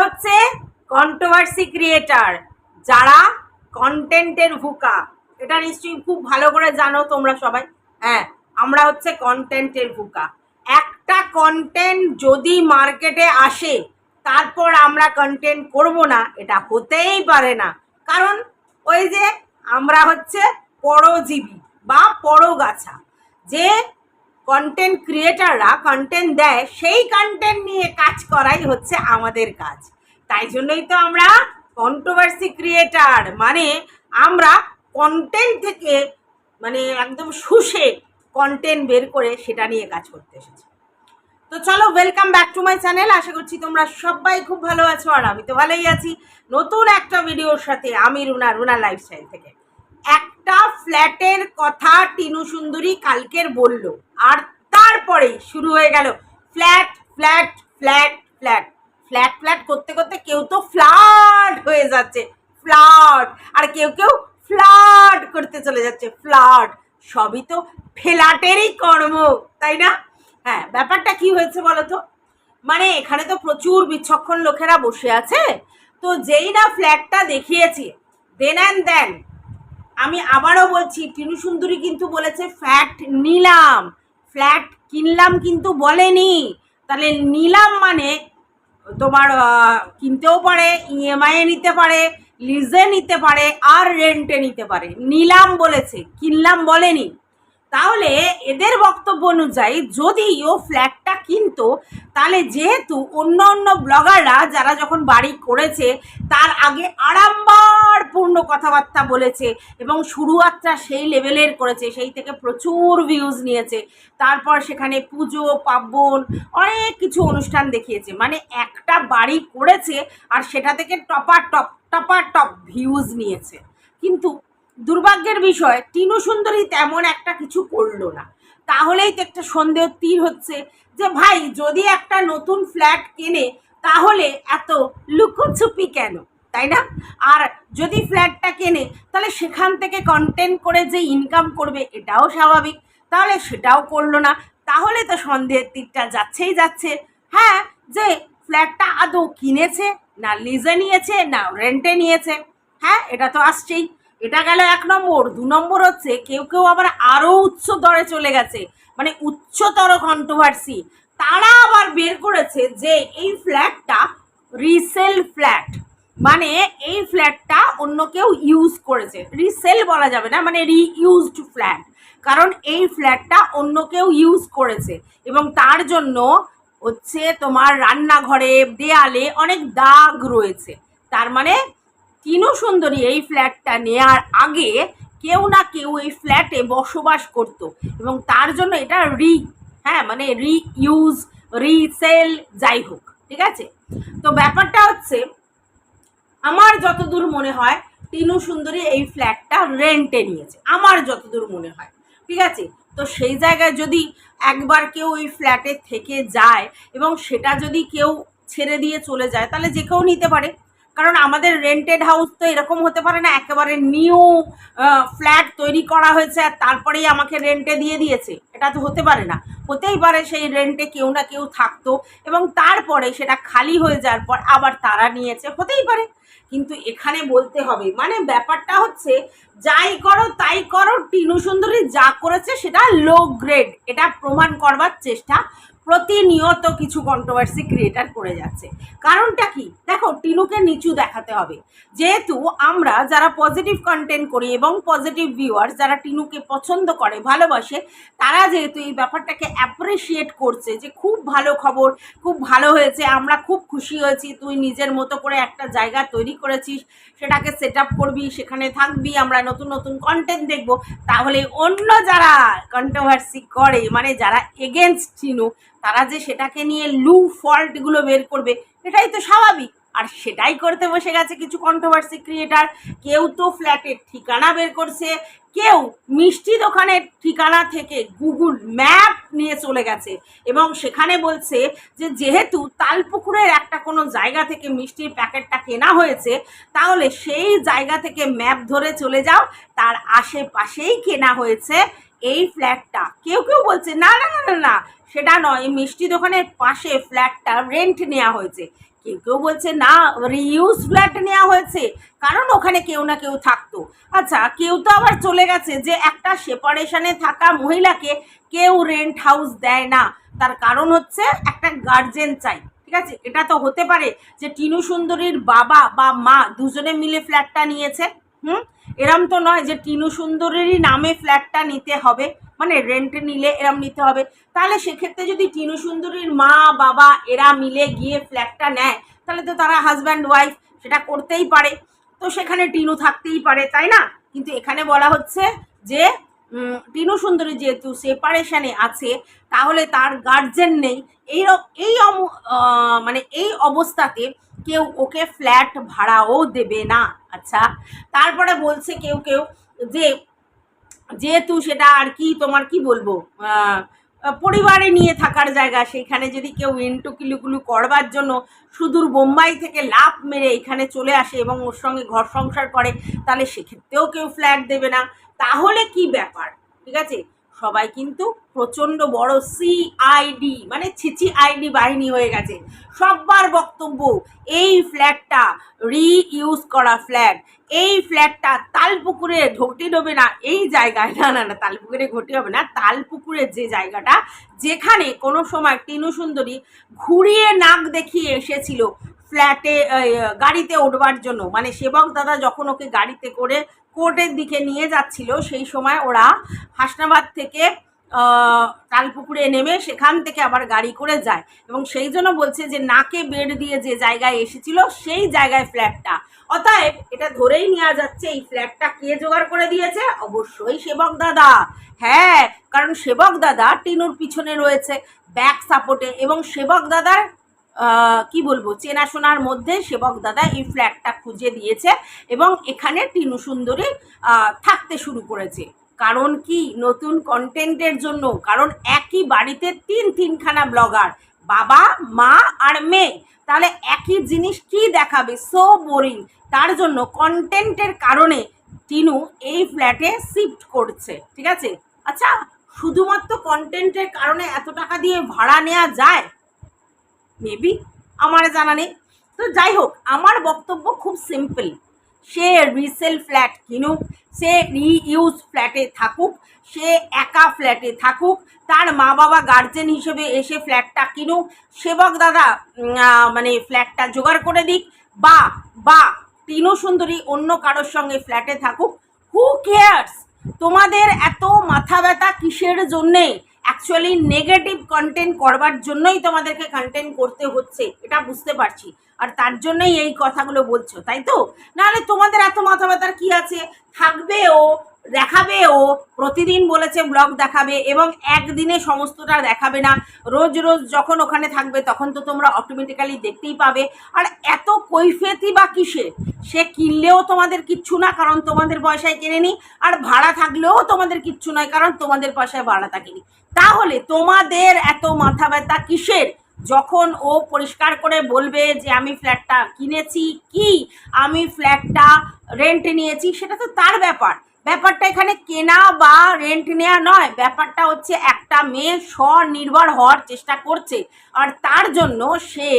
হচ্ছে controversy creator যারা কন্টেন্টের ভুকা। এটা নিশ্চয়ই খুব ভালো করে জানো তোমরা সবাই। হ্যাঁ আমরা হচ্ছে কন্টেন্টের ভুকা। একটা কন্টেন্ট যদি মার্কেটে আসে, তারপর আমরা কন্টেন্ট করব না, এটা হতেই পারে না। কারণ ওই যে আমরা হচ্ছে পরজীবী বা পরগাছা, যে কন্টেন্ট ক্রিয়েটাররা কন্টেন্ট দেয়, সেই কন্টেন্ট নিয়ে কাজ করাই হচ্ছে আমাদের কাজ। তাই জন্যই তো আমরা কন্ট্রোভার্সি ক্রিয়েটার মানে আমরা কন্টেন্ট থেকে মানে একদম শুষে কন্টেন্ট বের করে সেটা নিয়ে কাজ করতে এসেছি। তো চলো welcome back to my channel আশা করছি তোমরা সবাই খুব ভালো আছো আর আমি তো ভালোই আছি। নতুন একটা ভিডিওর সাথে আমি রুনা রুনা লাইফস্টাইল থেকে। একটা ফ্ল্যাটের কথা টিনু সুন্দরী কালকের বলল। আর তারপরেই শুরু হয়ে গেল, flat flat flat flat. Flat flat করতে করতে কেউ তো ফ্লাড হয়ে যাচ্ছে ফ্ল্যাট আর কেউ কেউ ফ্ল্যাট করতে চলে যাচ্ছে ফ্ল্যাট সবই তো ফ্ল্যাটেরই কর্ম, তাই না? হ্যাঁ ব্যাপারটা কি হয়েছে বলো তো? মানে এখানে তো প্রচুর বিচক্ষণ লোকেরা বসে আছে। তো যেই না ফ্ল্যাটটা দেখিয়েছি, দেন অ্যান্ড দেন আমি আবারও বলছি, টিনু সুন্দরী কিন্তু বলেছে ফ্ল্যাট নিলাম। ফ্ল্যাট কিনলাম কিন্তু বলেনি। তাহলে নিলাম মানে তোমার কিনতেও পারে ইএমআইয়ে নিতে পারে লিজে নিতে পারে, আর রেন্টে নিতে পারে। নিলাম বলেছে, কিনলাম বলেনি। তাহলে এদের বক্তব্য অনুযায়ী যদি ও ফ্ল্যাটটা কিনতো, তাহলে যেহেতু অন্য অন্য ব্লগাররা যারা যখন বাড়ি করেছে, তার আগে আড়ম্বর পূর্ণ কথাবার্তা বলেছে এবং শুরুয়াতটা সেই লেভেলের করেছে, সেই থেকে প্রচুর ভিউজ নিয়েছে। তারপর সেখানে পুজো, পার্বণ, অনেক কিছু অনুষ্ঠান দেখিয়েছে। মানে একটা বাড়ি করেছে আর সেটা থেকে topper top topper top views নিয়েছে। কিন্তু দুর্ভাগ্যের বিষয়, টিনু সুন্দরী তেমন একটা কিছু করল না। তাহলেই তো একটা সন্দেহ তীর হচ্ছে যে, ভাই, যদি একটা নতুন ফ্ল্যাট কেনে, তাহলে এত লুকোছুপি কেন? তাই না? আর যদি ফ্ল্যাটটা কেনে, তাহলে সেখান থেকে কন্টেন্ট করে যে ইনকাম করবে, এটাও স্বাভাবিক। তাহলে সেটাও করল না। তাহলে তো সন্দেহের তীরটা যাচ্ছেই যাচ্ছে। হ্যাঁ যে ফ্ল্যাটটা আদৌ কিনেছে, না লিজে নিয়েছে, না রেন্টে নিয়েছে? হ্যাঁ এটা তো আসছেই। এটা গেল এক নম্বর। দু নম্বর হচ্ছে কেউ কেউ আবার আরও উচ্চ দরে চলে গেছে মানে উচ্চতর কন্ট্রোভার্সি তারা আবার বের করেছে যে এই ফ্ল্যাটটা রিসেল ফ্ল্যাট মানে এই ফ্ল্যাটটা অন্য কেউ ইউজ করেছে। রিসেল বলা যাবে না মানে রিইউজড ফ্ল্যাট কারণ এই ফ্ল্যাটটা অন্য কেউ ইউজ করেছে। এবং তার জন্য হচ্ছে তোমার রান্নাঘরে, দেয়ালে অনেক দাগ রয়েছে। তার মানে তিনু সুন্দরী এই ফ্ল্যাটটা নেয়ার আগে কেউ না কেউ এই ফ্ল্যাটে বসবাস করত এবং তার জন্য এটা রি হ্যাঁ মানে রি ইউজ রিসেল যাই হোক, ঠিক আছে? তো ব্যাপারটা হচ্ছে, আমার যতদূর মনে হয় টিনু সুন্দরী এই ফ্ল্যাটটা রেন্টে নিয়েছে, আমার যতদূর মনে হয়, ঠিক আছে? তো সেই জায়গায় যদি একবার কেউ ওই ফ্ল্যাটে থেকে যায় এবং সেটা যদি কেউ ছেড়ে দিয়ে চলে যায়, তাহলে যে কেউ নিতে পারে। কারণ আমাদের রেন্টেড হাউস তো এরকম হতে পারে না, একেবারে নিউ ফ্ল্যাট তৈরি করা হয়েছে আর তারপরেই আমাকে রেন্টে দিয়ে দিয়েছে। এটা তো হতে পারে না। হতেই পারে সেই রেন্টে কেউ না কেউ থাকতো এবং তারপরে সেটা খালি হয়ে যাওয়ার পর আবার তারা নিয়েছে। হতেই পারে। কিন্তু এখানে বলতে হবে মানে ব্যাপারটা হচ্ছে, যাই করো তাই করো, টিনু সুন্দরী যা করেছে সেটা লো গ্রেড এটা প্রমাণ করবার চেষ্টা। প্রতিনিয়ত কিছু কন্ট্রোভার্সি ক্রিয়েটার করে যাচ্ছে। কারণটা কি? দেখো, টিনুকে নিচু দেখাতে হবে। যেহেতু আমরা যারা পজিটিভ কন্টেন্ট করি এবং পজিটিভ ভিউয়ার্স যারা টিনুকে পছন্দ করে, ভালোবাসে, তারা যেহেতু এই ব্যাপারটাকে অ্যাপ্রিসিয়েট করছে যে খুব ভালো খবর, খুব ভালো হয়েছে, আমরা খুব খুশি হয়েছি, তুই নিজের মতো করে একটা জায়গা তৈরি করেছিস, সেটাকে সেট আপ করবি, সেখানে থাকবি, আমরা নতুন নতুন কন্টেন্ট দেখব। তাহলে অন্য যারা কন্ট্রোভার্সি করে মানে যারা এগেনস্ট টিনু তারা যে সেটাকে নিয়ে লু ফল্টগুলো বের করবে, এটাই তো স্বাভাবিক। আর সেটাই করতে বসে গেছে কিছু কন্ট্রোভার্সি ক্রিয়েটার কেউ তো ফ্ল্যাটের ঠিকানা বের করছে, কেউ মিষ্টি দোকানের ঠিকানা থেকে গুগল ম্যাপ নিয়ে চলে গেছে। এবং সেখানে বলছে যে, যেহেতু তালপুকুরের একটা কোনো জায়গা থেকে মিষ্টির প্যাকেটটা কেনা হয়েছে, তাহলে সেই জায়গা থেকে ম্যাপ ধরে চলে যাও। তার আশেপাশেই কেনা হয়েছে এই ফ্ল্যাটটা কেউ কেউ বলছে, না না না না না সেটা নয়, মিষ্টি দোকানের পাশে ফ্ল্যাটটা রেন্ট নেওয়া হয়েছে। কেউ কেউ বলছে, না রিউজ ফ্ল্যাট নেওয়া হয়েছে। কারণ ওখানে কেউ না কেউ থাকতো। আচ্ছা কেউ তো আবার চলে গেছে যে একটা সেপারেশনে থাকা মহিলাকে কেউ রেন্ট হাউস দেয় না। তার কারণ হচ্ছে একটা গার্জেন চাই। ঠিক আছে? এটা তো হতে পারে যে টিনু সুন্দরীর বাবা বা মা দুজনে মিলে ফ্ল্যাটটা নিয়েছে। হুম? এরম তো নয় যে টিনু সুন্দরীরই নামে ফ্ল্যাটটা নিতে হবে। মানে রেন্ট নিলে এরম নিতে হবে। তাহলে সেক্ষেত্রে যদি টিনু সুন্দরীর মা, বাবা এরা মিলে গিয়ে ফ্ল্যাটটা নেয়, তাহলে তো তারা হাজব্যান্ড ওয়াইফ সেটা করতেই পারে। তো সেখানে টিনু থাকতেই পারে, তাই না? কিন্তু এখানে বলা হচ্ছে যে টিনু সুন্দরী যেহেতু সেপারেশানে আছে তাহলে তার গার্জেন নেই। এই এই মানে এই অবস্থাতে কেউ ওকে ফ্ল্যাট ভাড়াও দেবে না। আচ্ছা তারপরে বলছে কেউ কেউ যে, যেহেতু সেটা আর কি, তোমার কি বলব পরিবারে নিয়ে থাকার জায়গা সেখানে যদি কেউ ইন্টু কিলুকুলু করবার জন্য সুদূর বোম্বাই থেকে লাভ মেরে এখানে চলে আসে এবং ওর সঙ্গে ঘর সংসার করে, তাহলে সেক্ষেত্রেও কেউ ফ্ল্যাট দেবে না। তাহলে কি ব্যাপার? ঠিক আছে? সবাই কিন্তু প্রচণ্ড বড় সিআইডি মানে ছিচি আইডি বাহিনী হয়ে গেছে। সবার বক্তব্য, এই ফ্ল্যাটটা রিইউজ করা ফ্ল্যাট। এই ফ্ল্যাটটা তালপুকুরে ঘটি হবে না, এই জায়গায়, না না না, তালপুকুরে ঘটি হবে না তালপুকুরের যে জায়গাটা, যেখানে কোনো সময় টিনু সুন্দরী ঘুরিয়ে নাক দেখিয়ে এসেছিল ফ্ল্যাটে গাড়িতে উঠবার জন্য। মানে সেবক দাদা যখন ওকে গাড়িতে করে কোর্টের দিকে নিয়ে যাচ্ছিল, সেই সময় ওরা হাসনাবাদ থেকে তালপুকুরে নেমে সেখান থেকে আবার গাড়ি করে যায় এবং সেই জন্য বলছে যে নাকে বেড দিয়ে যে জায়গায় এসেছিল সেই জায়গায় ফ্ল্যাটটা। অতএব এটা ধরেই নেওয়া যাচ্ছে এই ফ্ল্যাটটা কে জোগাড় করে দিয়েছে? অবশ্যই সেবক দাদা। হ্যাঁ কারণ সেবক দাদা টিনুর পিছনে রয়েছে, ব্যাক সাপোর্টে এবং সেবক দাদার কি বলব, চেনাশোনার মধ্যে সেবক দাদা এই ফ্ল্যাটটা খুঁজে দিয়েছে এবং এখানে টিনু সুন্দরী থাকতে শুরু করেছে। কারণ কি? নতুন কন্টেন্টের জন্য। কারণ একই বাড়িতে তিন তিনখানা ব্লগার বাবা, মা আর মেয়ে। তাহলে একই জিনিস কি দেখাবে? সো বোরিং তার জন্য কন্টেন্টের কারণে টিনু এই ফ্ল্যাটে শিফট করছে। ঠিক আছে? আচ্ছা শুধুমাত্র কন্টেন্টের কারণে এত টাকা দিয়ে ভাড়া নেওয়া যায়? মেবি আমার জানা নেই। তো যাই হোক, আমার বক্তব্য খুব সিম্পল সে রিসেল ফ্ল্যাট কিনুক, সে রিইউজ ফ্ল্যাটে থাকুক, সে একা ফ্ল্যাটে থাকুক, তার মা বাবা গার্জেন হিসেবে এসে ফ্ল্যাটটা কিনুক, সেবক দাদা মানে ফ্ল্যাটটা জোগাড় করে দিক, বা বা, তিনু সুন্দরী অন্য কারোর সঙ্গে ফ্ল্যাটে থাকুক হু কেয়ার্স তোমাদের এত মাথা ব্যথা কিসের জন্যে? অ্যাকচুয়ালি নেগেটিভ কন্টেন্ট করবার জন্যই তোমাদেরকে কন্টেন্ট করতে হচ্ছে, এটা বুঝতে পারছি। আর তার জন্যই এই কথাগুলো বলছো, তাই তো? নাহলে তোমাদের এত মাথা ব্যথার কি আছে? থাকবে ও দেখাবে ও, প্রতিদিন বলেছে ব্লগ দেখাবে এবং একদিনে সমস্তটা দেখাবে না। রোজ রোজ যখন ওখানে থাকবে তখন তো তোমরা অটোমেটিক্যালি দেখতেই পাবে। আর এত কৈফেতি বা কিসে সে কিনলেও তোমাদের কিচ্ছু না, কারণ তোমাদের পয়সায় কেনেনি। আর ভাড়া থাকলেও তোমাদের কিচ্ছু নয়, কারণ তোমাদের পয়সায় ভাড়া থাকেনি। তাহলে তোমাদের এত মাথা ব্যথা কিসের? যখন ও পরিষ্কার করে বলবে যে, আমি ফ্ল্যাটটা কিনেছি কি? আমি ফ্ল্যাটটা রেন্টে নিয়েছি, সেটা তো তার ব্যাপার। ব্যাপারটা এখানে কেনা বা রেন্ট নেওয়া নয়, ব্যাপারটা হচ্ছে একটা মেয়ে স্বনির্ভর হওয়ার চেষ্টা করছে। আর তার জন্য সে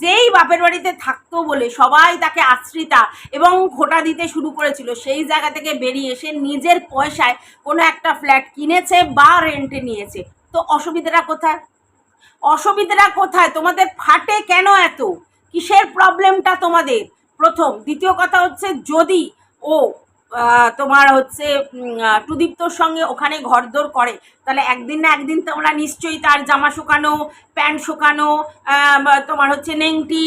যেই বাপের বাড়িতে থাকতো বলে সবাই তাকে আশ্রিতা এবং খোটা দিতে শুরু করেছিল, সেই জায়গা থেকে বেরিয়ে এসে নিজের পয়সায় কোনো একটা ফ্ল্যাট কিনেছে বা রেন্টে নিয়েছে। তো অসুবিধাটা কোথায়? অসুবিধাটা কোথায়? তোমাদের ফাটে কেন এত? কিসের প্রবলেমটা তোমাদের? প্রথম। দ্বিতীয় কথা হচ্ছে যদি ও তোমার হচ্ছে টুদীপ্তর সঙ্গে ওখানে ঘরদোর করে। তাহলে একদিন না একদিন তোমরা নিশ্চয়ই তার জামা শুকানো, প্যান্ট শুকানো তোমার হচ্ছে নেংটি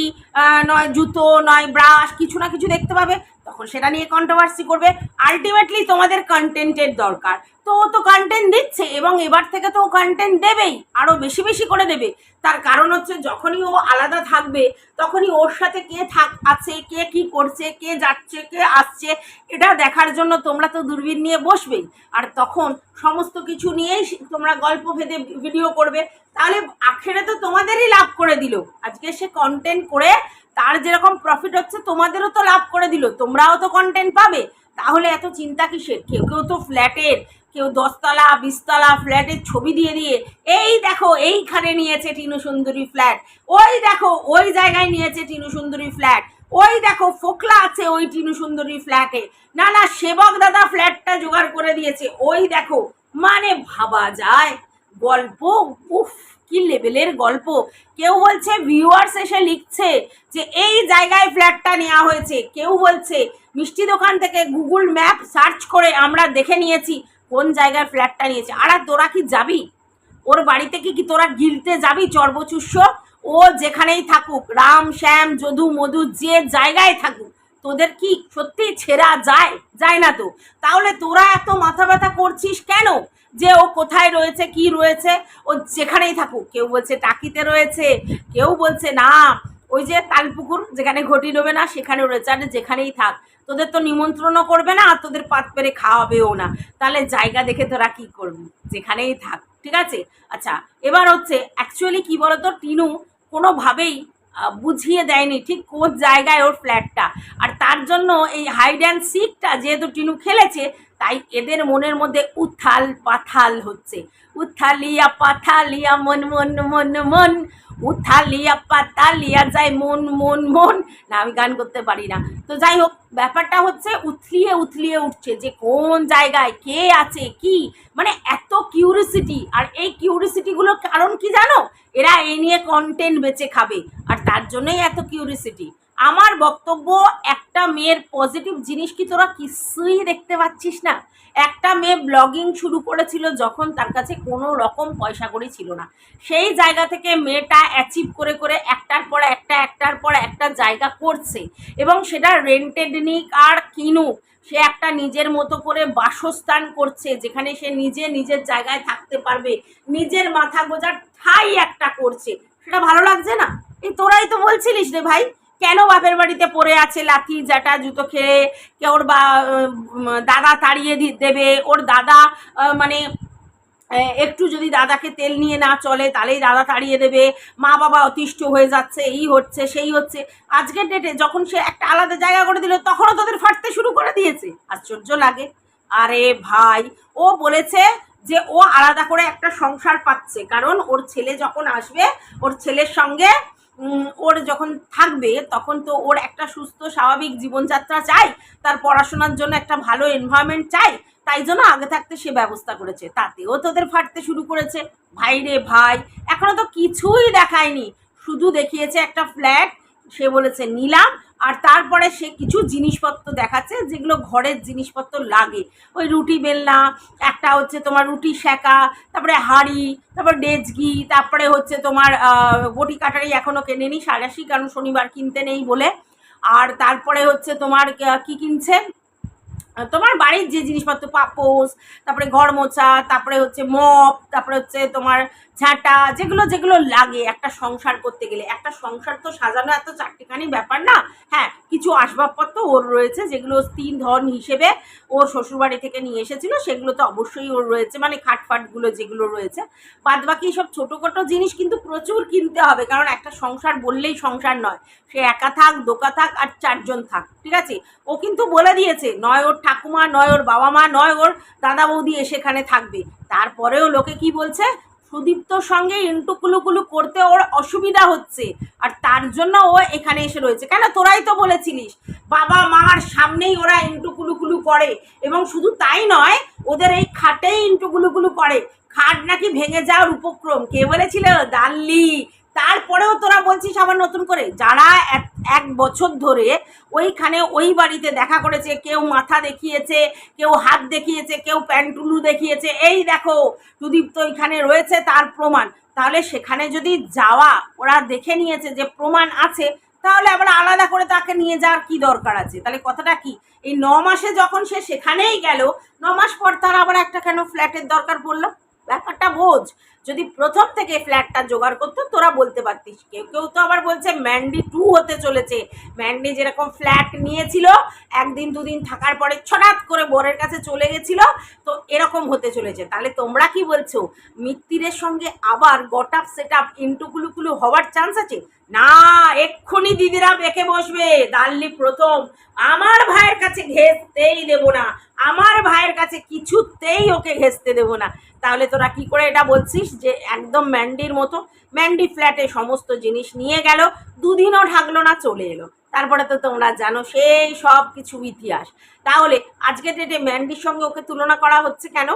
নয় জুতো, নয় ব্রাশ, কিছু না কিছু দেখতে পাবে। তখন সেটা নিয়ে কন্ট্রোভার্সি করবে। আলটিমেটলি তোমাদের কন্টেন্টের দরকার। তো ও তো কন্টেন্ট দিচ্ছে এবং এবার থেকে তো ও কন্টেন্ট দেবেই আরও বেশি বেশি করে দেবে। তার কারণ হচ্ছে যখনই ও আলাদা থাকবে, তখনই ওর সাথে কে থাক, আছে, কে কি করছে, কে যাচ্ছে, কে আসছে, এটা দেখার জন্য তোমরা তো দূরবীন নিয়ে বসবেই। আর তখন সমস্ত কিছু নিয়েই তোমরা গল্প ভেদে ভিডিও করবে। তাহলে আখেরে তো তোমাদেরই লাভ করে দিল। আজকে সে কন্টেন্ট করে তার যেরকম প্রফিট হচ্ছে, তোমাদেরও তো লাভ করে দিল, তোমরাও তো কন্টেন্ট পাবে। তাহলে এত চিন্তা কিসের? কেউ কেউ তো ফ্ল্যাটের কেউ দশতলা, বিশতলা ফ্ল্যাটের ছবি দিয়ে দিয়ে, এই দেখো, এইখানে নিয়েছে টিনু সুন্দরী ফ্ল্যাট ওই দেখো, ওই জায়গায় নিয়েছে টিনু সুন্দরী ফ্ল্যাট ওই দেখো, ফোকলা আছে ওই টিনু সুন্দরী ফ্ল্যাটে না না, সেবক দাদা ফ্ল্যাটটা জোগাড় করে দিয়েছে, ওই দেখো মানে ভাবা যায়। গল্প? উফ, কি লেভেলের গল্প? কেউ বলছে ভিউয়ার্স এসে লিখছে যে, এই জায়গায় ফ্ল্যাটটা নেওয়া হয়েছে। কেউ বলছে, মিষ্টি দোকান থেকে গুগল ম্যাপ সার্চ করে আমরা দেখে নিয়েছি, কোন জায়গায় ফ্ল্যাটটা নিয়েছে। আর, তোরা কি যাবি? ওর বাড়িতে কি কি তোরা গিলতে যাবি, চর্বচুষ্য? ও যেখানেই থাকুক, রাম, শ্যাম, যদু, মধু, যে জায়গায় থাকুক, তোদের কি সত্যি ছেঁড়া যায়? যায় না তো। তাহলে তোরা এত মাথা ব্যথা করছিস কেন? যে ও কোথায় রয়েছে, কি রয়েছে, ও যেখানেই থাকুক, কেউ বলছে টাকিতে রয়েছে, কেউ বলছে না, ওই যে তালপুকুর যেখানে ঘটি ডোবে না, সেখানেও রয়েছে, আর যেখানেই থাক, তোদের তো নিমন্ত্রণও করবে না, আর তোদের পাত পেরে খাওয়াবেও না, তাহলে জায়গা দেখে তোরা কি করবি, যেখানেই থাক, ঠিক আছে? আচ্ছা এবার হচ্ছে অ্যাকচুয়ালি কি বলতো, টিনু কোনোভাবেই বুঝিয়ে দেয়নি ঠিক কোন জায়গায় ওর ফ্ল্যাটটা আর তার জন্য এই হাইড অ্যান্ড সিকটা যেহেতু টিনু খেলেছে তাই এদের মনের মধ্যে উথাল পাথাল হচ্ছে। উথালিয়া পাথালিয়া মন মন মন মন। উথালিয়া পাতালিয়া যায় মন মন মন। না, আমি গান করতে পারি না। তো যাই হোক, ব্যাপারটা হচ্ছে উথলিয়ে উথলিয়ে উঠছে যে কোন জায়গায় কে আছে, কি? মানে এত কিউরিসিটি আর এই কিউরিসিটিগুলোর কারণ কি জানো? এরা এই নিয়ে কন্টেন্ট বেচে খাবে। আর তার জন্যই এত কিউরিসিটি আমার বক্তব্য, একটা মেয়ের পজিটিভ জিনিস কি তোরা কিছুই দেখতে পাচ্ছিস না? একটা মেয়ে ব্লগিং শুরু করেছিল যখন তার কাছে কোনো রকম পয়সা কড়ি ছিল না। সেই জায়গা থেকে মেয়েটা অ্যাচিভ করে করে একটার পর একটা, একটার পর একটা জায়গা করছে এবং সেটা রেন্টেড নিক আর কিনুক। সে একটা নিজের মতো করে বাসস্থান করছে যেখানে সে নিজে নিজের জায়গায় থাকতে পারবে। নিজের মাথা গোজার ঠাই একটা করছে। সেটা ভালো লাগছে না? এই তোরাই তো বলছিলিস রে ভাই। কেন বাপের বাড়িতে পড়ে আছে লাথি জাটা জুতো খেয়ে? কে ওর বা দাদা তাড়িয়ে দেবে? ওর দাদা মানে একটু যদি দাদাকে তেল নিয়ে না চলে, তাহলেই দাদা তাড়িয়ে দেবে। মা বাবা অতিষ্ঠ হয়ে যাচ্ছে, এই হচ্ছে, সেই হচ্ছে। আজকের ডেটে যখন সে একটা আলাদা জায়গা করে দিল, তখনও তোদের ফাটতে শুরু করে দিয়েছে। আশ্চর্য লাগে। আরে ভাই, ও বলেছে যে ও আলাদা করে একটা সংসার পাচ্ছে, কারণ ওর ছেলে যখন আসবে, ওর ছেলের সঙ্গে ওর যখন থাকবে, তখন তো ওর একটা সুস্থ, স্বাভাবিক জীবনযাত্রা চাই, তার পড়াশোনার জন্য একটা ভালো এনভায়রনমেন্ট চাই, তাই জন্য আগে থাকতে সে ব্যবস্থা করেছে। তাতেও তোদের ফাটতে শুরু করেছে। ভাই রে ভাই এখনও তো কিছুই দেখায়নি। শুধু দেখিয়েছে একটা ফ্ল্যাট সে বলেছে, নিলাম। আর তারপরে সে কিছু জিনিসপত্র দেখাচ্ছে যেগুলো ঘরের জিনিসপত্র লাগে। ওই রুটি বেলনা, একটা হচ্ছে তোমার রুটি শেঁকা তারপরে হাঁড়ি, তারপর ডেজগি, তারপরে হচ্ছে তোমার বটি কাটারি এখনও কেনেনি সারাশি কারণ শনিবার কিনতে নেই বলে। আর তারপরে হচ্ছে তোমার কি কিনছে? তোমার বাড়ির যে জিনিসপত্র পাপোস তারপরে ঘর মোছা, তারপরে হচ্ছে মপ, তারপরে হচ্ছে তোমার ঝাঁটা, যেগুলো যেগুলো লাগে একটা সংসার করতে গেলে। একটা সংসার তো সাজানো এত চারটিখানি ব্যাপার না। হ্যাঁ কিছু আসবাবপত্র ওর রয়েছে, যেগুলো তিন ধন হিসেবে ওর শ্বশুরবাড়ি থেকে নিয়ে এসেছিল, সেগুলো তো অবশ্যই ওর রয়েছে মানে খাটফাটগুলো যেগুলো রয়েছে। বাদ বাকি সব ছোটোখাটো জিনিস কিন্তু প্রচুর কিনতে হবে, কারণ একটা সংসার বললেই সংসার নয়। সে একা থাক, দোকা থাক, আর চারজন থাক, ঠিক আছে? ও কিন্তু বলে দিয়েছে, নয় ওর ঠাকুমা নয়, ওর বাবা মা নয়, ওর দাদা বৌদি এসেখানে থাকবে। তারপরেও লোকে কি বলছে? সুদীপ্তর সঙ্গে ইন্টুকুলুকুলু করতে ওর অসুবিধা হচ্ছে। আর তার জন্য ও এখানে এসে রয়েছে। কেন? তোরাই তো বলেছিলিস। বাবা মার সামনেই ওরা ইন্টুকুলুকুলু করে। এবং শুধু তাই নয়, ওদের এই খাটেই ইন্টু কুলুকুলু করে। খাট নাকি ভেঙে যাওয়ার উপক্রম। কে বলেছিল? দাল্লি। তারপরেও তোরা বলছিস আবার নতুন করে? যারা এক- বছর ধরে ওইখানে ওই বাড়িতে দেখা করেছে, কেউ মাথা দেখিয়েছে, কেউ হাত দেখিয়েছে, কেউ প্যান্টুলু দেখিয়েছে, এই দেখো, সুদীপ তো এখানে রয়েছে, তার প্রমাণ। তাহলে সেখানে যদি যাওয়া, ওরা দেখে নিয়েছে যে প্রমাণ আছে, তাহলে আবার আলাদা করে তাকে নিয়ে যাওয়ার কি দরকার আছে? তাহলে কথাটা কি? এই ন মাসে যখন সে সেখানেই গেল, ন মাস পর তার আবার একটা কেন ফ্ল্যাটের দরকার পড়ল? ব্যাপারটা বোঝ। যদি প্রথম থেকে ফ্ল্যাটটা জোগাড় করতো, তোরা বলতে পারতিস। কেউ কেউ তো আবার বলছে ম্যান্ডি টু হতে চলেছে। ম্যান্ডি যেরকম ফ্ল্যাট নিয়েছিল, একদিন দুদিন থাকার পরে ছটাৎ করে বরের কাছে চলে গেছিল, তো এরকম হতে চলেছে। তাহলে তোমরা কি বলছো? মিত্তিরের সঙ্গে আবার গট আপ সেট আপ ইন্টুকুলুকুলু হওয়ার চান্স আছে? না, এক্ষুনি দিদিরা বেঁকে বসবে। দাল্লি প্রথম। আমার ভাইয়ের কাছে ঘেসতেই দেব না। আমার ভাইয়ের কাছে কিছুতেই ওকে ঘেসতে দেব না। তাহলে তোরা কি করে এটা বলছিস? যে একদম ম্যান্ডির মতো ম্যান্ডি ফ্ল্যাটে সমস্ত জিনিস নিয়ে গেল, দুদিনও ঢাকলো না, চলে এলো। তারপরে তো তোমরা জানো, সেই সব কিছু ইতিহাস। তাহলে আজকে ডেটে ম্যান্ডির সঙ্গে ওকে তুলনা করা হচ্ছে কেন?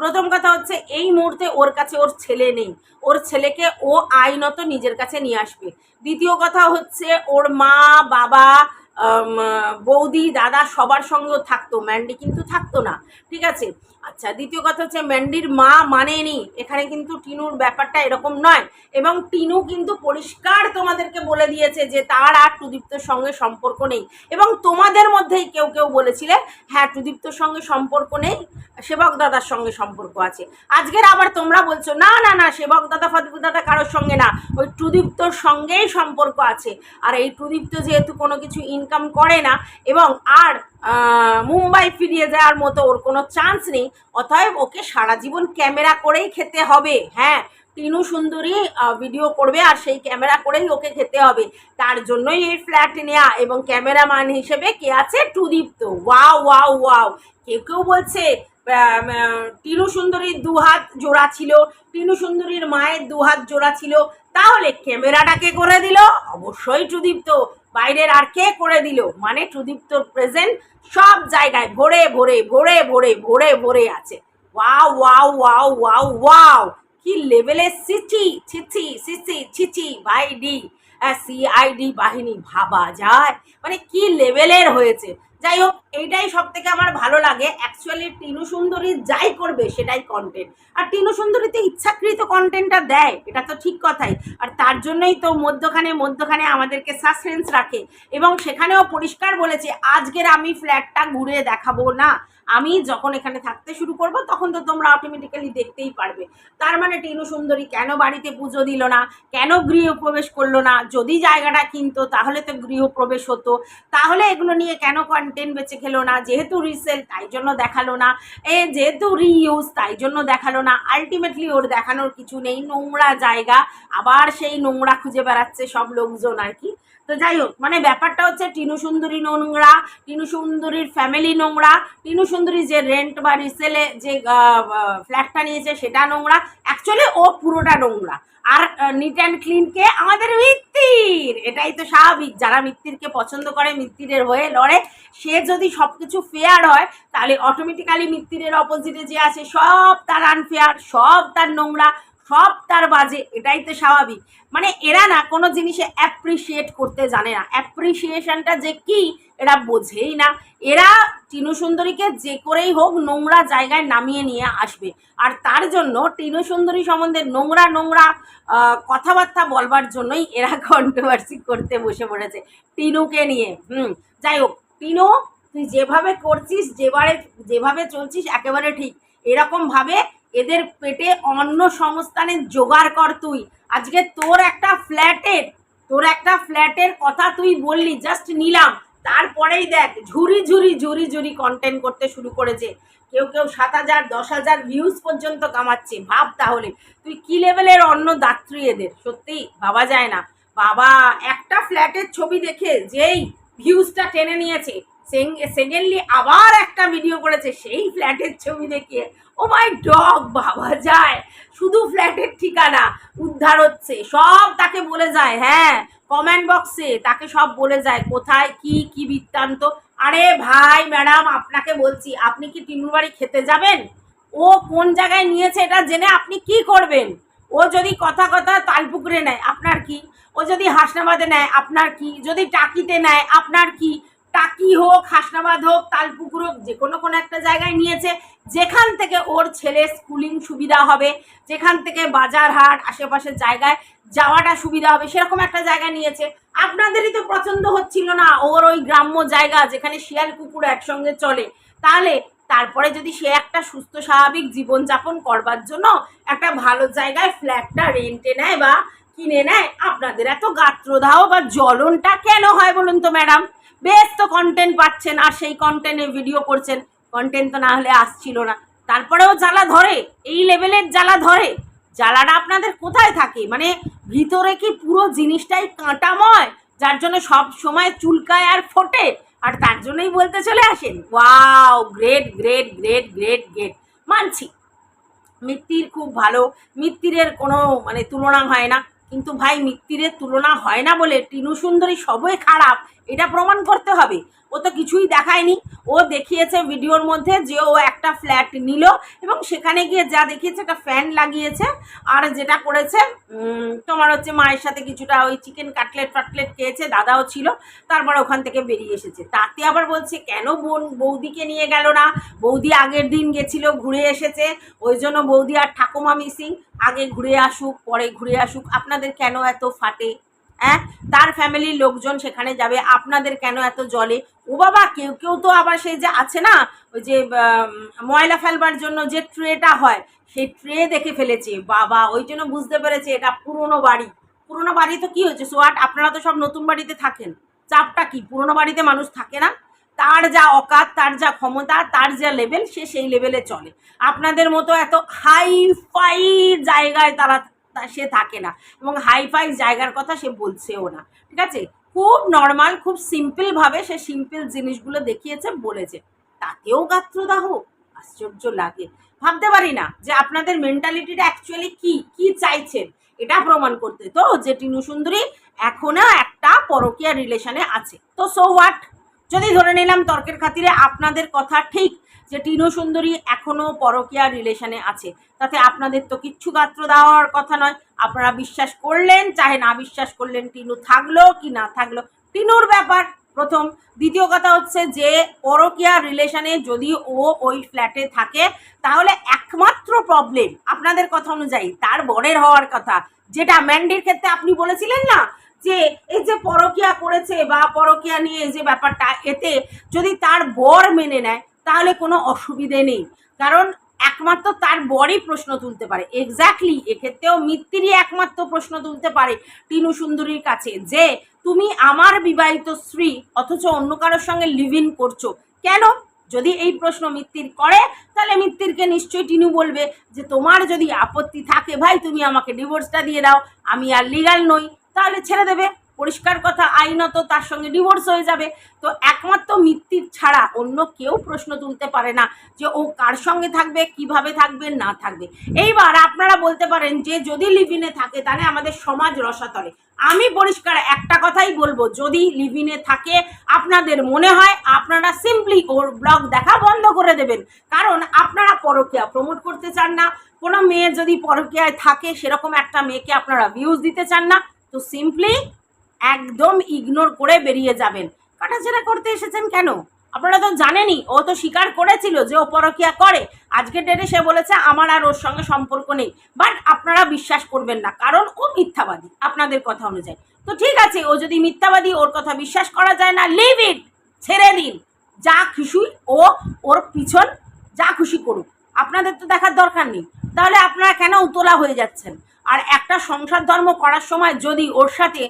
প্রথম কথা হচ্ছে, এই মুহূর্তে ওর কাছে ওর ছেলে নেই। ওর ছেলেকে ও আইনত নিজের কাছে নিয়ে আসবে। দ্বিতীয় কথা হচ্ছে, ওর মা, বাবা বৌদি, দাদা সবার সঙ্গেও থাকতো, ম্যান্ডি কিন্তু থাকতো না, ঠিক আছে? আচ্ছা দ্বিতীয় কথা হচ্ছে ম্যান্ডির মা মানেনি, এখানে কিন্তু টিনুর ব্যাপারটা এরকম নয়, এবং টিনু কিন্তু পরিষ্কার তোমাদেরকে বলে দিয়েছে যে তার আর টুদীপ্তর সঙ্গে সম্পর্ক নেই, এবং তোমাদের মধ্যেই কেউ কেউ বলেছিলে হ্যাঁ টুদীপ্তর সঙ্গে সম্পর্ক নেই, সেবক দাদার সঙ্গে সম্পর্ক আছে। আজকের আবার তোমরা বলছো, না না না, সেবক দাদা ফাতিপু দাদা কারোর সঙ্গে না, ওই টুদীপ্তর সঙ্গেই সম্পর্ক আছে, আর এই টুদীপ্ত যেহেতু কোনো কিছু ইনকাম করে না এবং আর মুম্বাই ফিরিয়ে যাওয়ার মতো ওর কোনো চান্স নেই, অতএব ওকে সারা জীবন ক্যামেরা করেই খেতে হবে। হ্যাঁ তিনু সুন্দরী ভিডিও করবে আর সেই ক্যামেরা করেই ওকে খেতে হবে। তার জন্যই এই ফ্ল্যাট নেয়া এবং ক্যামেরাম্যান হিসেবে কে আছে? টুদীপ্ত। Wow wow wow. কেউ কেউ বলছে টিনু সুন্দরীর দুহাত জোড়া ছিল, টিনু সুন্দরীর মায়ের দুহাত জোড়া ছিল। তাহলে ক্যামেরাটাকে করে দিল? অবশ্যই টুদীপ্ত। বাইরের আর কে করে দিল? মানে টুদীপ্তর প্রেজেন্ট সব জায়গায় ভরে ভরে ভরে ভরে ভরে ভরে আছে। Wow wow wow wow wow! কি লেভেলের সিচি, ছিচি সিচি, ছিচি, ভাইডি। সিআইডি বাহিনী ভাবা যায়। মানে কি লেভেলের হয়েছে? যাই হোক এইটাই সব থেকে আমার ভালো লাগে। অ্যাকচুয়ালি টিনু সুন্দরী যাই করবে সেটাই কন্টেন্ট আর টিনু সুন্দরীতে ইচ্ছাকৃত কন্টেন্টটা দেয়, এটা তো ঠিক কথাই। আর তার জন্যই তো মধ্যখানে মধ্যখানে আমাদেরকে সাসপেন্স রাখে। এবং সেখানেও পরিষ্কার বলেছে, আজকের আমি ফ্ল্যাটটা ঘুরে দেখাবো না। আমি যখন এখানে থাকতে শুরু করব, তখন তো তোমরা অটোমেটিক্যালি দেখতেই পারবে। তার মানে টিনু সুন্দরী কেন বাড়িতে পুজো দিল না? কেন গৃহপ্রবেশ করল না? যদি জায়গাটা কিনতো, তাহলে তো গৃহপ্রবেশ হতো। তাহলে এগুলো নিয়ে কেন কন্টেন্ট বেঁচে খেলো না, যেহেতু রিসেল তাই জন্য দেখাল না, এ যেহেতু রিইউজ তাই জন্য দেখাল না আলটিমেটলি ওর দেখানোর কিছু নেই, নোংরা জায়গা, আবার সেই নোংরা খুঁজে বেড়াচ্ছে সব লোকজন আর কি। তো যাই হোক মানে ব্যাপারটা হচ্ছে টিনু সুন্দরী নোংরা, টিনু সুন্দরীর ফ্যামিলি নোংরা, টিনু সুন্দরী যে রেন্ট বা রিসেলে যে ফ্ল্যাটটা নিয়েছে সেটা নোংরা অ্যাকচুয়ালি ও পুরোটা নোংরা। আর নিট অ্যান্ড ক্লিনকে আমাদের মিত্তির। এটাই তো স্বাভাবিক, যারা মিত্তিরকে পছন্দ করে, মিত্তিরের হয়ে লড়ে, সে যদি সব কিছু ফেয়ার হয়, তাহলে অটোমেটিক্যালি মিত্তিরের অপোজিটে যে আছে, সব তার আনফেয়ার সব তার নোংরা সব তার বাজে, এটাই তো স্বাভাবিক। মানে এরা না কোনো জিনিসে অ্যাপ্রিসিয়েট করতে জানে না। অ্যাপ্রিসিয়েশনটা যে কি, এরা বোঝেই না। এরা টিনু সুন্দরীকে যে করেই হোক নোংরা জায়গায় নামিয়ে নিয়ে আসবে। আর তার জন্য টিনু সুন্দরী সম্বন্ধে নোংরা নোংরা কথাবার্তা বলবার জন্যই এরা কন্ট্রোভার্সি করতে বসে পড়েছে টিনুকে নিয়ে। হুম, যাই হোক, টিনু, তুই যেভাবে করছিস, যেবারে, যেভাবে চলছিস, একেবারে ঠিক। এরকমভাবে এদের পেটে অন্য সংস্থানের জোগাড় কর তুই। আজকে তোর একটা ফ্ল্যাটের, তোর একটা ফ্ল্যাটের কথা তুই বললি জাস্ট নিলাম। তারপরেই দেখ ঝুরি ঝুরি ঝুরি ঝুরি কন্টেন্ট করতে শুরু করেছে। কেউ কেউ সাত হাজার, দশ হাজার ভিউজ পর্যন্ত কামাচ্ছে। ভাব তাহলে, তুই কি লেভেলের অন্য দাত্রী এদের? সত্যি, ভাবা যায় না। বাবা, একটা ফ্ল্যাটের ছবি দেখে যেই ভিউজটা টেনে নিয়েছে। সেকেন্ডলি আবার একটা ভিডিও করেছে, সেই ফ্ল্যাটের ছবি দেখিয়ে। ও মাই ডগ ভাবা যায়। শুধু ফ্ল্যাটের ঠিকানা, উদ্ধার হচ্ছে। সব তাকে বলে যায় হ্যাঁ কমেন্ট বক্সে তাকে সব বলে যায়, কোথায়, কি কি বৃত্তান্ত। আরে ভাই ম্যাডাম আপনাকে বলছি, আপনি কি টিনুর বাড়ি খেতে যাবেন? ও কোন জায়গায় নিয়েছে এটা জেনে আপনি কি করবেন? ও যদি কথা কথা তালপুকুরে নেয়, আপনার কি? ও যদি হাসনাবাদে নেয়, আপনার কি? যদি টাকিতে নেয়, আপনার কি? টাকি হোক, হাসনাবাদ হোক, তালপুকুর হোক, যে কোনো কোনো একটা জায়গায় নিয়েছে। যেখান থেকে ওর ছেলে স্কুলিং সুবিধা হবে, যেখান থেকে বাজার হাট, আশেপাশের জায়গায় যাওয়াটা সুবিধা হবে, সেরকম একটা জায়গা নিয়েছে। আপনাদেরই তো পছন্দ হচ্ছিল না, ওর ওই গ্রাম্য জায়গা যেখানে শিয়াল কুকুর একসঙ্গে চলে। তাহলে তারপরে যদি সে একটা সুস্থ, স্বাভাবিক জীবনযাপন করবার জন্য একটা ভালো জায়গায় ফ্ল্যাটটা রেন্টে নেয় বা কিনে নেয়, আপনাদের এত গাত্রদাহ বা জ্বলনটা কেন হয় বলুন তো ম্যাডাম বেশ তো কন্টেন্ট পাচ্ছেন, আর সেই কন্টেন্টে ভিডিও করছেন। কন্টেন্ট তো না হলে আসছিল না। তারপরেও জ্বালা ধরে, এই লেভেলের জ্বালা ধরে। জ্বালাটা আপনাদের কোথায় থাকে? মানে ভিতরে কি পুরো জিনিসটাই কাঁটাময়, যার জন্য সব সময় চুলকায় আর ফোটে? আর তার জন্যই বলতে চলে আসেন wow great great great great great মানছি। মিত্তির খুব ভালো। মিত্তিরের কোনো মানে তুলনা হয় না। কিন্তু ভাই, মিত্তিরের তুলনা হয় না বলে টিনু সুন্দরী সবই খারাপ। এটা প্রমাণ করতে হবে। ও তো কিছুই দেখায়নি। ও দেখিয়েছে ভিডিওর মধ্যে যে ও একটা ফ্ল্যাট নিল এবং সেখানে গিয়ে যা দেখিয়েছে একটা ফ্যান লাগিয়েছে। আর যেটা করেছে তোমার হচ্ছে মায়ের সাথে কিছুটা ওই চিকেন কাটলেট ফাটলেট খেয়েছে, দাদাও ছিল, তারপর ওখান থেকে বেরিয়ে এসেছে। তাতে আবার বলছে, কেন বোন, বৌদিকে নিয়ে গেল না? বৌদি আগের দিন গেছিল, ঘুরে এসেছে। ওই জন্য বৌদি আর ঠাকুমা মিসিং আগে ঘুরে আসুক, পরে ঘুরে আসুক। আপনাদের কেন এত ফাটে? হ্যাঁ? তার ফ্যামিলির লোকজন সেখানে যাবে। আপনাদের কেন এত জলে? ও বাবা, কেউ কেউ তো আবার সেই যে আছে না? ওই যে ময়লা ফেলবার জন্য যে ট্রেটা হয়, সেই ট্রে দেখে ফেলেছে। বাবা, ওই জন্য বুঝতে পেরেছে এটা পুরনো বাড়ি। পুরনো বাড়ি তো কি হয়েছে? সোয়াট আপনারা তো সব নতুন বাড়িতে থাকেন। চাপটা কি? পুরনো বাড়িতে মানুষ থাকে না? তার যা অকাত, তার যা ক্ষমতা, তার যা লেভেল সে সেই লেভেলে চলে। আপনাদের মতো এত হাই ফাই জায়গায় তারা তা- সে থাকে না এবং হাই ফাই জায়গার কথা সে বলছেও না, ঠিক আছে? খুব নর্মাল খুব সিম্পলভাবে সে সিম্পল জিনিসগুলো দেখিয়েছে, বলেছে। তাতেও গাত্রদাহ, আশ্চর্য লাগে। ভাবতে পারি না যে আপনাদের মেন্টালিটিটা অ্যাকচুয়ালি কি কি চাইছেন? এটা প্রমাণ করতে। তো যে টিনু সুন্দরী এখনও একটা পরকীয়া রিলেশনে আছে। তো সো হোয়াট যদি ধরে নিলাম তর্কের খাতিরে আপনাদের কথা ঠিক যে টিনু সুন্দরী এখনও পরকীয়া রিলেশনে আছে, তাতে আপনাদের তো কিচ্ছু গাত্র দেওয়ার কথা নয়। আপনারা বিশ্বাস করলেন, চাহে না বিশ্বাস করলেন টিনু থাকল কি না থাকল। টিনুর ব্যাপার প্রথম। দ্বিতীয় কথা হচ্ছে যে পরকীয়া রিলেশনে যদি ও ওই ফ্ল্যাটে থাকে, তাহলে একমাত্র প্রবলেম আপনাদের কথা অনুযায়ী, তার বরের হওয়ার কথা। যেটা ম্যান্ডির ক্ষেত্রে আপনি বলেছিলেন না যে এই যে পরকিয়া করেছে বা পরকিয়া নিয়ে যে ব্যাপারটা এতে যদি তার বর মেনে নেয়, তাহলে কোনো অসুবিধে নেই। কারণ একমাত্র তার বরই প্রশ্ন তুলতে পারে। এক্স্যাক্টলি এক্ষেত্রেও মিত্তিরই একমাত্র প্রশ্ন তুলতে পারে টিনু সুন্দরীর কাছে যে, তুমি আমার বিবাহিত স্ত্রী, অথচ অন্য কারোর সঙ্গে লিভ ইন করছ। কেন? যদি এই প্রশ্ন মিত্তির করে, তাহলে মিত্তিরকে নিশ্চয়ই টিনু বলবে যে, তোমার যদি আপত্তি থাকে, ভাই, তুমি আমাকে ডিভোর্সটা দিয়ে দাও। আমি আর লিগাল নই। তাহলে ছেড়ে দেবে। পরিষ্কার কথা, আইনত তার সঙ্গে ডিভোর্স হয়ে যাবে। তো একমাত্র মিত্তির ছাড়া অন্য কেউ প্রশ্ন তুলতে পারে না যে ও কার সঙ্গে থাকবে, কীভাবে থাকবে, না থাকবে। এইবার আপনারা বলতে পারেন যে যদি লিভিনে থাকে, তাহলে আমাদের সমাজ রসাতলে। আমি পরিষ্কার একটা কথাই বলব, যদি লিভিনে থাকে, আপনাদের মনে হয় আপনারা সিম্পলি ওর ব্লগ দেখা বন্ধ করে দেবেন। কারণ আপনারা পরকীয়া প্রমোট করতে চান না। কোনো মেয়ে যদি পরকীয়ায় থাকে, সেরকম একটা মেয়েকে আপনারা ভিউজ দিতে চান না। তো সিম্পলি একদম ইগনোর করে বেরিয়ে যাবেন। কাটাছেড়া করতে এসেছেন কেন? আপনারা তো জানেনই, ও তো স্বীকার করেছিল যে ও পরকিয়া করে। আজকের ডেটে সে বলেছে, আমার আর ওর সঙ্গে সম্পর্ক নেই। বাট আপনারা বিশ্বাস করবেন না, কারণ ও মিথ্যাবাদী, আপনাদের কথা অনুযায়ী। তো ঠিক আছে, ও যদি মিথ্যাবাদী, ওর কথা বিশ্বাস করা যায় না লিভ ইট ছেড়ে দিন। যা খুশি ও ওর পিছন যা খুশি করুক। আপনাদের তো দেখার দরকার নেই। তাহলে আপনারা কেন উতলা হয়ে যাচ্ছেন? আর একটা সংসার ধর্ম করার সময় যদি ওর সাথে,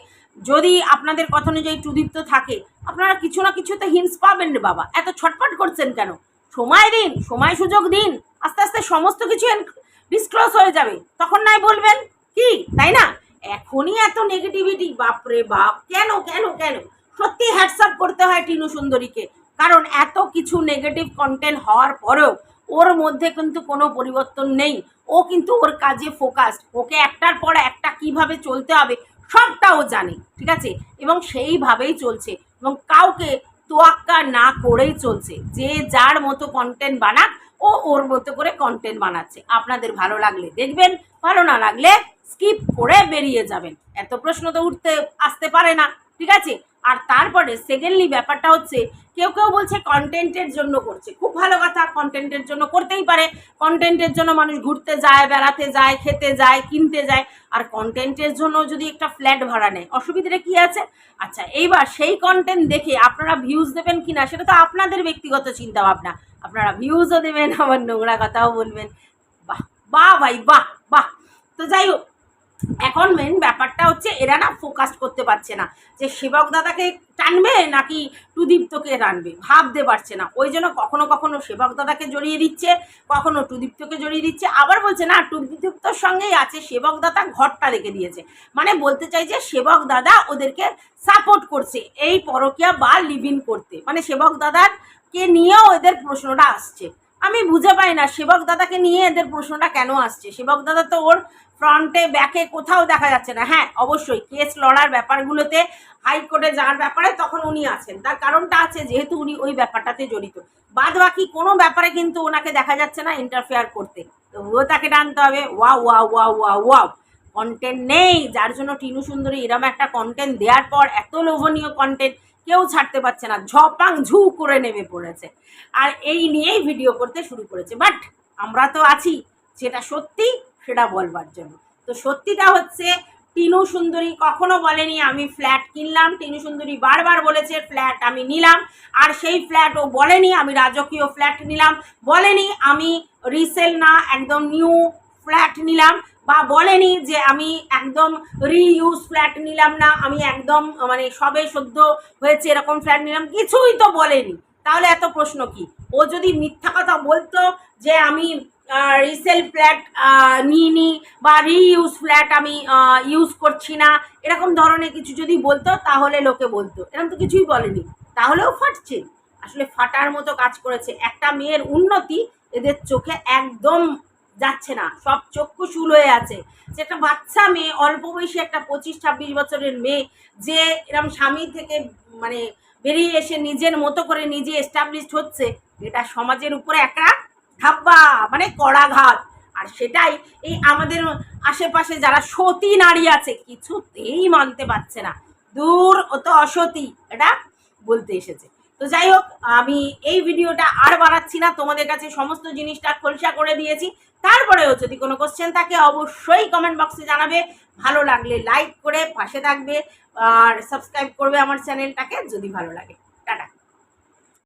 যদি আপনাদের কথা অনুযায়ী টুদীপ্ত থাকে, আপনারা কিছু না কিছুতে হিন্স পাবেন রে বাবা। এত ছটফট করছেন কেন? সময় দিন, সময় সুযোগ দিন। আস্তে আস্তে সমস্ত কিছু ডিসক্লোজ হয়ে যাবে। তখন নাই বলবেন? কি? তাই না? এখনই এত নেগেটিভিটি বাপরে বাপ, কেন কেন কেন? সত্যি হ্যাটসঅ্যাপ করতে হয় টিনু সুন্দরীকে। কারণ এত কিছু নেগেটিভ কন্টেন্ট হওয়ার পরেও ওর মধ্যে কিন্তু কোনো পরিবর্তন নেই। ও কিন্তু ওর কাজে ফোকাসড ওকে একটার পর একটা কীভাবে চলতে হবে, সবটা ও জানে, ঠিক আছে? এবং সেইভাবেই চলছে এবং কাউকে তোয়াক্কা না করেই চলছে। যে যার মতো কন্টেন্ট বানাক, ও ওর মতো করে কন্টেন্ট বানাচ্ছে। আপনাদের ভালো লাগলে দেখবেন, ভালো না লাগলে স্কিপ করে বেরিয়ে যাবেন। এত প্রশ্ন তো উঠতে, আসতে পারে না। ঠিক আছে? আর তারপরে সেকেন্ডলি ব্যাপারটা হচ্ছে, কেউ কেউ বলছে কন্টেন্টের জন্য করছে। খুব ভালো কথা কন্টেন্টের জন্য করতেই পারে। কন্টেন্টের জন্য মানুষ ঘুরতে যায়, বেড়াতে যায়, খেতে যায়, কিনতে যায়। আর কন্টেন্টের জন্য যদি একটা ফ্ল্যাট ভাড়া নেয়, অসুবিধাটা কি আছে? আচ্ছা এইবার সেই কন্টেন্ট দেখে আপনারা ভিউজ দেবেন কি না সেটা তো আপনাদের ব্যক্তিগত চিন্তা ভাবনা আপনারা ভিউজও দেবেন, আবার নোংরা কথাও বলবেন। বাহ বাহ ভাই, বাহ বাহ। তো যাই হোক এখন মেন ব্যাপারটা হচ্ছে এরা না ফোকাস করতে পারছে না। যে সেবক দাদাকে টানবে নাকি টুদীপ্তকে টানবে? ভাবতে পারছে না। ওই জন্য কখনো কখনো সেবক দাদাকে জড়িয়ে দিচ্ছে, কখনো টুদীপ্তকে জড়িয়ে দিচ্ছে। আবার বলছে, না, টুদীপ্তর সঙ্গেই আছে, সেবক দাদা ঘরটা রেখে দিয়েছে। মানে বলতে চাই যে সেবক দাদা ওদেরকে সাপোর্ট করছে এই পরকিয়া বা লিভ ইন করতে। মানে সেবক দাদার কে নিয়েও এদের প্রশ্নটা আসছে। আমি বুঝে পাই না, সেবক দাদাকে নিয়ে এদের প্রশ্নটা কেন আসছে? সেবক দাদা তো ওর ফ্রন্টে, ব্যাকে কোথাও দেখা যাচ্ছে না। হ্যাঁ অবশ্যই কেস লড়ার ব্যাপারগুলোতে হাইকোর্টে যাওয়ার ব্যাপারে তখন উনি আছেন। তার কারণটা আছে যেহেতু উনি ওই ব্যাপারটাতে জড়িত। বাদ বাকি কোনো ব্যাপারে কিন্তু ওনাকে দেখা যাচ্ছে না ইন্টারফেয়ার করতে। তো ও তাকে টানতে হবে। ওয়া ওয়া ওয়া ওয়া ওয়াও। কন্টেন্ট নেই। যার জন্য টিনু সুন্দরী এরম একটা কন্টেন্ট দেওয়ার পর এত লোভনীয় কন্টেন্ট কেউ ছাড়তে পারছে না। ঝপাং ঝু করে নেমে পড়েছে। আর এই নিয়েই ভিডিও করতে শুরু করেছে। বাট আমরা তো আছি। যেটা সত্যি সেটা বলবার জন্য। তো সত্যিটা হচ্ছে, টিনু সুন্দরী কখনো বলেনি, আমি ফ্ল্যাট কিনলাম। টিনু সুন্দরী বারবার বলেছে ফ্ল্যাট আমি নিলাম। আর সেই ফ্ল্যাট ও বলেনি, আমি রাজকীয় ফ্ল্যাট নিলাম। বলেনি, আমি রিসেল না, একদম নিউ ফ্ল্যাট নিলাম। বা বলেনি যে, আমি একদম রিইউজ ফ্ল্যাট নিলাম না, আমি একদম মানে সবে সদ্য হয়েছে এরকম ফ্ল্যাট নিলাম। কিছুই তো বলেনি। তাহলে এত প্রশ্ন কি? ও যদি মিথ্যা কথা বলতো যে, আমি রিসেল ফ্ল্যাট নিইনি বা রিইউজ ফ্ল্যাট আমি ইউজ করছি না। এরকম ধরনের কিছু যদি বলতো, তাহলে লোকে বলতো। এরকম তো কিছুই বলেনি। তাহলেও ফাটছে। আসলে ফাটার মতো কাজ করেছে। একটা মেয়ের উন্নতি এদের চোখে একদম যাচ্ছে না। সব চক্ষু শুল হয়ে আছে। যে একটা বাচ্চা মেয়ে, অল্প বয়সী একটা পঁচিশ, ছাব্বিশ বছরের মেয়ে, যে এরম স্বামী থেকে মানে বেরিয়ে এসে নিজের মতো করে নিজে এস্টাবলিশড হচ্ছে, এটা সমাজের উপরে একটা ধাব্বা মানে কড়াঘাত আর সেটাই এই আমাদের আশেপাশে যারা সতী নারী আছে, কিছুতেই মানতে পারছে না। দূর ও তো অসতী, এটা বলতে এসেছে। তো যাই হোক, আমি এই ভিডিওটা আর বাড়াচ্ছি না, তোমাদের কাছে সমস্ত জিনিসটা খোলসা করে দিয়েছি। তারপরেও যদি কোনো কোশ্চেন থাকে, অবশ্যই কমেন্ট বক্সে জানাবে। ভালো লাগলে লাইক করে পাশে থাকবে, আর সাবস্ক্রাইব করবে আমার চ্যানেলটাকে যদি ভালো লাগে। টাটা।